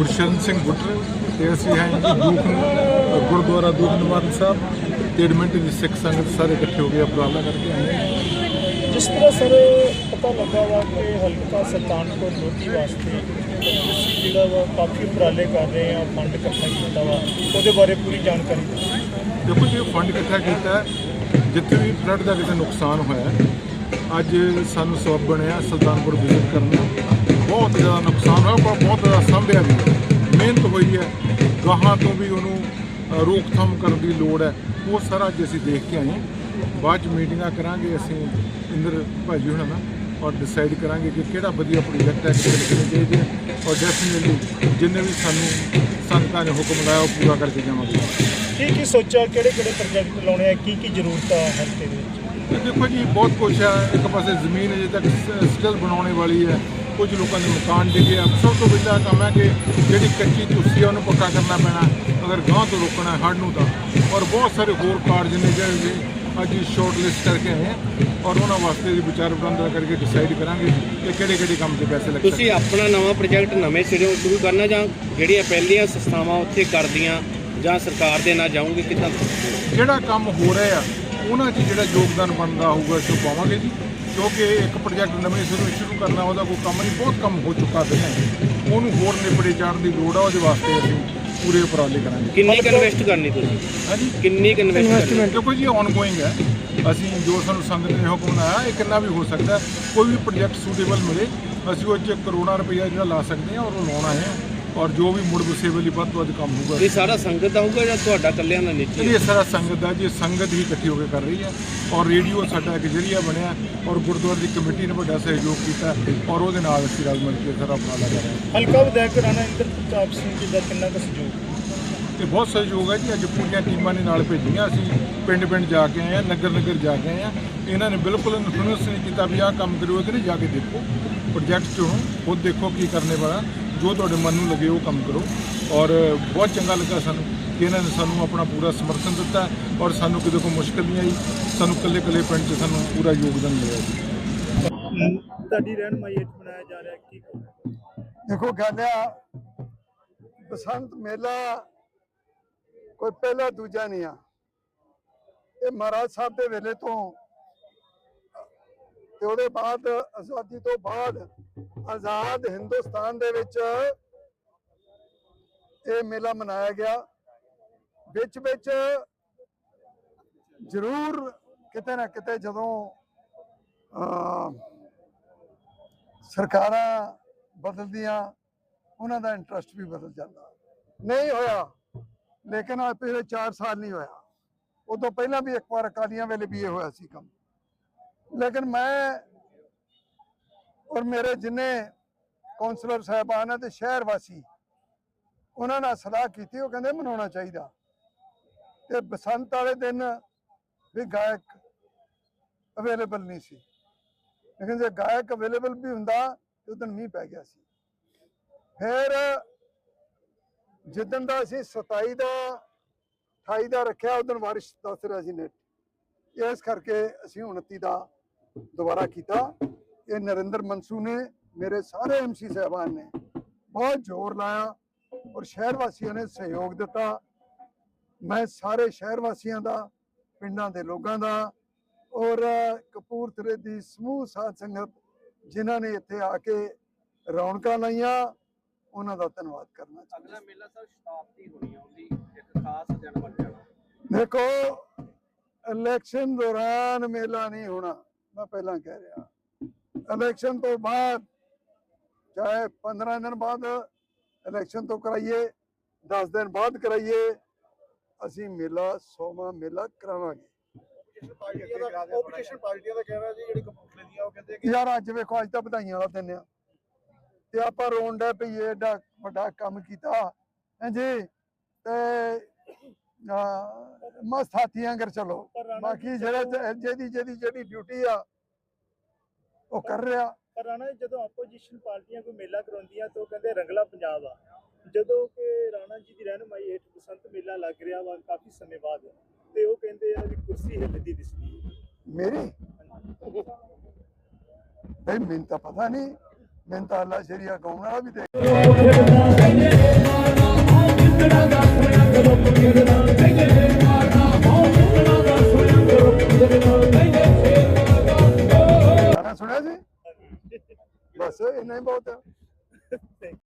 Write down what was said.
ਗੁਰਸ਼ਰਨ ਸਿੰਘ ਗੁੱਟਰ ਤੇ ਅਸੀਂ ਹਾਂ ਜੀ ਦੂਖ ਗੁਰਦੁਆਰਾ ਦੂਖ ਨਿਵਾਰਨ ਸਾਹਿਬ ਤੇ ਐਡਮਿੰਟ ਦੀ ਸਿੱਖ ਸੰਗਤ ਸਾਰੇ ਇਕੱਠੇ ਹੋ ਕੇ ਉਪਰਾਲਾ ਕਰਕੇ ਆਏ ਹਾਂ ਜਿਸ ਤਰ੍ਹਾਂ ਸਰ ਪਤਾ ਲੱਗਾ ਵਾ ਕਿ ਹਲਕਾ ਸੁਲਤਾਨਪੁਰ ਲੋਧੀ ਵਾਸਤੇ ਤੁਸੀਂ ਜਿਹੜਾ ਵਾ ਕਾਫੀ ਉਪਰਾਲੇ ਕਰ ਰਹੇ ਆ ਫੰਡ ਇਕੱਠਾ ਕੀਤਾ ਵਾ ਉਹਦੇ ਬਾਰੇ ਪੂਰੀ ਜਾਣਕਾਰੀ। ਦੇਖੋ ਜੀ ਫੰਡ ਇਕੱਠਾ ਕੀਤਾ ਜਿੱਥੇ ਵੀ ਫਲੱਡ ਦਾ ਕਿਤੇ ਨੁਕਸਾਨ ਹੋਇਆ ਅੱਜ ਸਾਨੂੰ ਸਬਬ ਬਣਿਆ ਸੁਲਤਾਨਪੁਰ ਵਿਜ਼ਿਟ ਕਰਨ ਬਹੁਤ ਜ਼ਿਆਦਾ ਨੁਕਸਾਨ ਹੋਇਆ ਪਰ ਬਹੁਤ ਜ਼ਿਆਦਾ ਸੰਭਿਆ ਵੀ ਹੈ। ਮਿਹਨਤ ਹੋਈ ਹੈ ਗਾਹਾਂ ਤੋਂ ਵੀ ਉਹਨੂੰ ਰੋਕਥਾਮ ਕਰਨ ਦੀ ਲੋੜ ਹੈ। ਉਹ ਸਾਰਾ ਅੱਜ ਅਸੀਂ ਦੇਖ ਕੇ ਆਏ। ਬਾਅਦ ਚ ਮੀਟਿੰਗਾਂ ਕਰਾਂਗੇ ਅਸੀਂ ਇੰਦਰ ਭਾਜੀ ਹੁਣਾਂ ਨਾਲ ਔਰ ਡਿਸਾਈਡ ਕਰਾਂਗੇ ਕਿ ਕਿਹੜਾ ਵਧੀਆ ਪ੍ਰੋਜੈਕਟ ਹੈ ਕਿਹੜੇ ਕਿਹੜੇ ਚਾਹੀਦੇ ਔਰ ਡੈਫੀਨਿਟਲੀ ਜਿੰਨੇ ਵੀ ਸਾਨੂੰ ਸੰਗਤਾਂ ਨੇ ਹੁਕਮ ਲਾਇਆ ਉਹ ਪੂਰਾ ਕਰਕੇ ਜਾਵਾਂਗੇ। ਕੀ ਕੀ ਸੋਚਿਆ ਕਿਹੜੇ ਕਿਹੜੇ ਪ੍ਰੋਜੈਕਟ ਲਾਉਣੇ ਆ ਕੀ ਕੀ ਜ਼ਰੂਰਤ ਹਲਕੇ ਦੇ ਵਿੱਚ? ਦੇਖੋ ਜੀ ਬਹੁਤ ਕੁਝ ਹੈ ਇੱਕ ਪਾਸੇ ਜ਼ਮੀਨ ਅਜੇ ਤੱਕ ਸਟਿਲ ਬਣਾਉਣੇ ਵਾਲੀ ਹੈ। ਕੁਝ ਲੋਕਾਂ ਦੇ ਮਕਾਨ ਡਿੱਗੇ ਆ ਸਭ ਤੋਂ ਪਹਿਲਾ ਕੰਮ ਹੈ ਕਿ ਜਿਹੜੀ ਕੱਚੀ ਤੁਸੀ ਉਹਨੂੰ ਪੱਕਾ ਕਰਨਾ ਪੈਣਾ ਅਗਰ ਗਾਂ ਤੋਂ ਰੋਕਣਾ ਹੈ ਹੜ੍ਹ ਨੂੰ ਤਾਂ। ਔਰ ਬਹੁਤ ਸਾਰੇ ਹੋਰ ਕਾਰਜ ਨੇ ਜਿਹੜੇ ਅੱਜ ਸ਼ਾਰਟ ਲਿਸਟ ਕਰਕੇ ਆਏ ਔਰ ਉਹਨਾਂ ਵਾਸਤੇ ਵੀ ਵਿਚਾਰ ਵਟਾਂਦਰਾ ਕਰਕੇ ਡਿਸਾਈਡ ਕਰਾਂਗੇ ਕਿ ਕਿਹੜੇ ਕਿਹੜੇ ਕੰਮ ਤੇ ਪੈਸੇ ਲੱਗ ਤੁਸੀਂ ਆਪਣਾ ਨਵਾਂ ਪ੍ਰੋਜੈਕਟ ਨਵੇਂ ਸਿਰੋਂ ਸ਼ੁਰੂ ਕਰਨਾ ਜਾਂ ਜਿਹੜੀਆਂ ਪਹਿਲੀਆਂ ਸੰਸਥਾਵਾਂ ਉੱਥੇ ਕਰਦੀਆਂ ਜਾਂ ਸਰਕਾਰ ਦੇ ਨਾਲ ਜਾਓਗੇ ਕਿੱਦਾਂ? ਜਿਹੜਾ ਕੰਮ ਹੋ ਰਿਹਾ ਆ ਉਹਨਾਂ 'ਚ ਜਿਹੜਾ ਯੋਗਦਾਨ ਬਣਦਾ ਹੋਊਗਾ ਉਹ ਪਾਵਾਂਗੇ ਜੀ। ਕਿਉਂਕਿ ਇੱਕ ਪ੍ਰੋਜੈਕਟ ਨਵੇਂ ਸਿਰੋਂ ਸ਼ੁਰੂ ਕਰਨਾ ਉਹਦਾ ਕੋਈ ਕੰਮ ਨਹੀਂ ਬਹੁਤ ਕੰਮ ਹੋ ਚੁੱਕਾ ਪਹਿਲਾਂ ਉਹਨੂੰ ਹੋਰ ਨਿਬੜੇ ਚਾੜਨ ਦੀ ਲੋੜ ਆ ਉਹਦੇ ਵਾਸਤੇ ਅਸੀਂ ਪੂਰੇ ਉਪਰਾਲੇ ਕਰਾਂਗੇ। ਕਿੰਨੀ ਇਨਵੈਸਟ ਕਰਨੀ ਤੁਸੀਂ? ਹਾਂਜੀ? ਕਿੰਨੀ ਇਨਵੈਸਟ ਕਰਨੀ? ਦੇਖੋ ਜੀ ਆਨਗੋਇੰਗ ਹੈ। ਅਸੀਂ ਜੋ ਸਾਨੂੰ ਸੰਗਤ ਨੇ ਹੁਕਮ ਲਾਇਆ ਇਹ ਕਿੰਨਾ ਵੀ ਹੋ ਸਕਦਾ ਹੈ। ਕੋਈ ਵੀ ਪ੍ਰੋਜੈਕਟ ਸੂਟੇਬਲ ਮਿਲੇ ਅਸੀਂ ਉਹ 'ਚ ਕਰੋੜਾਂ ਰੁਪਈਆ ਜਿਹੜਾ ਲਾ ਸਕਦੇ ਹਾਂ ਔਰ ਉਹ ਲਾਉਣਾ ਹੈ। ਔਰ ਜੋ ਵੀ ਮੁੜ ਵਸੇ ਲਈ ਵੱਧ ਤੋਂ ਵੱਧ ਕੰਮ ਹੋਊਗਾ। ਇਹ ਸਾਰਾ ਸੰਗਤ ਦਾ ਹੋਊਗਾ ਜਾਂ ਤੁਹਾਡਾ ਇਕੱਲਿਆਂ ਦਾ ਨਿੱਜੀ ਇਹ ਸਾਰਾ ਸੰਗਤ ਦਾ ਜੀ ਸੰਗਤ ਹੀ ਇਕੱਠੀ ਹੋ ਕੇ ਕਰ ਰਹੀ ਹੈ। ਔਰ ਰੇਡੀਓ ਸਾਡਾ ਇੱਕ ਜਰੀਆ ਬਣਿਆ ਔਰ ਗੁਰਦੁਆਰੇ ਦੀ ਕਮੇਟੀ ਨੇ ਵੱਡਾ ਸਹਿਯੋਗ ਕੀਤਾ ਔਰ ਉਹਦੇ ਨਾਲ ਅਸੀਂ ਰਲ ਮਿਲ ਕੇ ਸਾਰਾ ਉਪਰਾਲਾ ਕਰ ਰਹੇ ਹਾਂ। ਹਲਕਾ ਵਿਧਾਇਕ ਰਾਣਾ ਇੰਦਰ ਪ੍ਰਤਾਪ ਸਿੰਘ ਜੀ ਦਾ ਕਿੰਨਾ ਕੁ ਸਹਿਯੋਗ? ਇਹ ਬਹੁਤ ਸਹਿਯੋਗ ਹੈ ਜੀ ਅੱਜ ਪੂਰੀਆਂ ਟੀਮਾਂ ਨੇ ਨਾਲ ਭੇਜੀਆਂ। ਅਸੀਂ ਪਿੰਡ ਪਿੰਡ ਜਾ ਕੇ ਆਏ ਆ ਨਗਰ ਨਗਰ ਜਾ ਕੇ ਆਏ ਆ ਇਹਨਾਂ ਨੇ ਬਿਲਕੁਲ ਇਨਫਲੂਐਂਸ ਨਹੀਂ ਕੀਤਾ ਵੀ ਆਹ ਕੰਮ ਕਰਿਓ ਤੇ ਨਹੀਂ ਜਾ ਕੇ ਦੇਖੋ। ਪ੍ਰੋਜੈਕਟ ਚੁਣੋ ਖੁਦ ਦੇਖੋ ਕੀ ਕਰਨੇ ਵਾਲਾ। ਜੋ ਤੁਹਾਡੇ ਮਨ ਨੂੰ ਲੱਗੇ ਉਹ ਕੰਮ ਕਰੋ। ਔਰ ਬਹੁਤ ਚੰਗਾ ਲੱਗਾ ਸਾਨੂੰ ਕਿ ਇਹਨਾਂ ਨੇ ਸਾਨੂੰ ਆਪਣਾ ਪੂਰਾ ਸਮਰਥਨ ਦਿੱਤਾ ਔਰ ਸਾਨੂੰ ਕਿਤੇ ਕੋਈ ਮੁਸ਼ਕਲ ਨਹੀਂ ਆਈ। ਸਾਨੂੰ ਇਕੱਲੇ ਇਕੱਲੇ ਪਿੰਡ 'ਚ ਸਾਨੂੰ ਪੂਰਾ ਯੋਗਦਾਨ ਮਿਲਿਆ ਜੀ। ਤੁਹਾਡੀ ਰਹਿਨਮਾਈ ਹੇਠ ਬਣਾਇਆ ਜਾ ਰਿਹਾ ਕੀ ਦੇਖੋ ਗੱਲ ਆ ਬਸੰਤ ਮੇਲਾ ਕੋਈ ਪਹਿਲਾ ਦੂਜਾ ਨਹੀਂ ਆ। ਇਹ ਮਹਾਰਾਜ ਸਾਹਿਬ ਦੇ ਵੇਲੇ ਤੋਂ ਤੇ ਉਹਦੇ ਬਾਅਦ ਆਜ਼ਾਦੀ ਤੋਂ ਬਾਅਦ ਆਜ਼ਾਦ ਹਿੰਦੁਸਤਾਨ ਦੇ ਵਿੱਚ ਇਹ ਮੇਲਾ ਮਨਾਇਆ ਗਿਆ। ਵਿੱਚ ਵਿੱਚ ਜ਼ਰੂਰ ਕਿਤੇ ਨਾ ਕਿਤੇ ਜਦੋਂ ਸਰਕਾਰਾਂ ਬਦਲਦੀਆਂ, ਉਹਨਾਂ ਦਾ ਇੰਟਰਸਟ ਵੀ ਬਦਲ ਜਾਂਦਾ। ਨਹੀਂ ਹੋਇਆ, ਲੇਕਿਨ ਆ ਪਿਛਲੇ 4 ਸਾਲ ਨਹੀਂ ਹੋਇਆ। ਉਦੋਂ ਪਹਿਲਾਂ ਵੀ ਇੱਕ ਵਾਰ ਅਕਾਲੀਆਂ ਵੇਲੇ ਵੀ ਇਹ ਹੋਇਆ ਸੀ ਕੰਮ। ਲੇਕਿਨ ਮੈਂ ਔਰ ਮੇਰੇ ਜਿੰਨੇ ਕਾਉਂਸਲਰ ਸਾਹਿਬਾਨ ਆ ਤੇ ਸ਼ਹਿਰ ਵਾਸੀ, ਉਹਨਾਂ ਨਾਲ ਸਲਾਹ ਕੀਤੀ, ਉਹ ਕਹਿੰਦੇ ਮਨਾਉਣਾ ਚਾਹੀਦਾ। ਤੇ ਬਸੰਤ ਵਾਲੇ ਦਿਨ ਵੀ ਗਾਇਕ ਅਵੇਲੇਬਲ ਨਹੀਂ ਸੀ। ਲੇਕਿਨ ਜੇ ਗਾਇਕ ਅਵੇਲੇਬਲ ਵੀ ਹੁੰਦਾ, ਤੇ ਉਦੋਂ ਮੀਂਹ ਪੈ ਗਿਆ ਸੀ। ਫਿਰ ਜਿੱਦਣ ਦਾ ਅਸੀਂ 27 ਦਾ 28 ਦਾ ਰੱਖਿਆ, ਉਦੋਂ ਬਾਰਿਸ਼ ਦੱਸ ਰਿਹਾ ਸੀ ਨੈਟ। ਇਸ ਕਰਕੇ ਅਸੀਂ 29 ਦਾ ਦੁਬਾਰਾ ਕੀਤਾ। ਇਹ ਨਰਿੰਦਰ ਮਨਸੂ ਨੇ ਮੇਰੇ ਸਾਰੇ ਐਮਸੀ ਸਾਹਿਬਾਨ ਨੇ। ਬਹੁਤ ਜ਼ੋਰ ਲਾਇਆ ਔਰ ਸ਼ਹਿਰ ਵਾਸੀਆਂ ਨੇ ਸਹਿਯੋਗ ਦਿੱਤਾ। ਮੈਂ ਸਾਰੇ ਸ਼ਹਿਰ ਵਾਸੀਆਂ ਦਾ ਪਿੰਡਾਂ ਦੇ ਲੋਕਾਂ ਦਾ ਔਰ ਕਪੂਰਥਲੇ ਦੀ ਸਮੂਹ ਸਾਧ ਸੰਗਤ ਜਿਨ੍ਹਾਂ ਨੇ ਇੱਥੇ ਆ ਕੇ ਰੌਣਕਾਂ ਲਾਈਆਂ ਉਹਨਾਂ ਦਾ ਧੰਨਵਾਦ ਕਰਨਾ ਚਾਹੁੰਦਾ ਅਗਲਾ ਮੇਲਾ ਸਰ ਸ਼ਤਾਬਦੀ ਹੋਣੀ ਆ ਉਹਦੀ ਇੱਕ ਖਾਸ ਦਿਨ ਬਣ ਜਾਣਾ ਦੇਖੋ ਇਲੈਕਸ਼ਨ ਦੌਰਾਨ ਮੇਲਾ ਨਹੀਂ ਹੋਣਾ ਮੈਂ ਪਹਿਲਾਂ ਕਹਿ ਰਿਹਾ। ਇਲੈਕਸ਼ਨ ਤੋਂ ਬਾਅਦ ਚਾਹੇ 15 ਦਿਨ ਬਾਅਦ ਇਲੈਕਸ਼ਨ ਤੋਂ ਕਰਾਈਏ 10 ਦਿਨ ਬਾਅਦ ਕਰਾਈਏ ਅਸੀਂ ਮੇਲਾ ਸੋਮਾ ਮੇਲਾ ਕਰਾਵਾਂਗੇ। ਆਪੋਜੀਸ਼ਨ ਪਾਰਟੀਆਂ ਦਾ ਕਹਿਣਾ ਜੀ ਜਿਹੜੀ ਕਪੂਰਥਲੇ ਦੀਆਂ ਉਹ ਕਹਿੰਦੇ ਕਿ ਯਾਰ ਅੱਜ ਵੇਖੋ ਅੱਜ ਤਾਂ ਵਧਾਈਆਂ ਵਾਲਾ ਦਿਨ ਆ। ਤੇ ਆਪਾਂ ਰੋਣ ਡੈ ਪਈ ਏਡਾ ਵੱਡਾ ਕੰਮ ਕੀਤਾ। ਹਾਂਜੀ ਤੇ ਮਸਤ ਹਾਥੀਆਂ ਕਰ ਚਲੋ। ਬਾਕੀ ਜਿਹੜਾ ਜਿਹਦੀ ਜਿਹਦੀ ਜਿਹੜੀ ਡਿਊਟੀ ਆ ਉਹ ਕਰ ਰਿਹਾ। ਪਰ ਰਾਣਾ ਜਦੋਂ ਆਪੋਜੀਸ਼ਨ ਪਾਰਟੀਆਂ ਕੋਈ ਮੇਲਾ ਕਰਾਉਂਦੀਆਂ ਤਾਂ ਉਹ ਕਹਿੰਦੇ ਰੰਗਲਾ ਪੰਜਾਬ ਆ। ਜਦੋਂ ਕਿ ਰਾਣਾ ਜੀ ਦੀ ਰਹਿਨਮਾਈ ਹੇਠ ਬਸੰਤ ਮੇਲਾ ਲੱਗ ਰਿਹਾ ਵਾ ਕਾਫੀ ਸਮੇਂ ਬਾਅਦ ਤੇ ਉਹ ਕਹਿੰਦੇ ਆ ਵੀ ਕੁਰਸੀ ਹਿੱਲਦੀ ਦਿਸਦੀ ਮੇਰੀ? ਬਈ ਮੈਨੂੰ ਤਾਂ ਪਤਾ ਨਹੀਂ। ਮੈਨੂੰ ਤਾਂ ਅੱਲਾ ਸ਼ਰੀਆ ਕੌਣ ਵਾਲਾ ਵੀ ਦੇ ਬਸ ਇੰਨਾ ਹੀ ਬਹੁਤ ਆ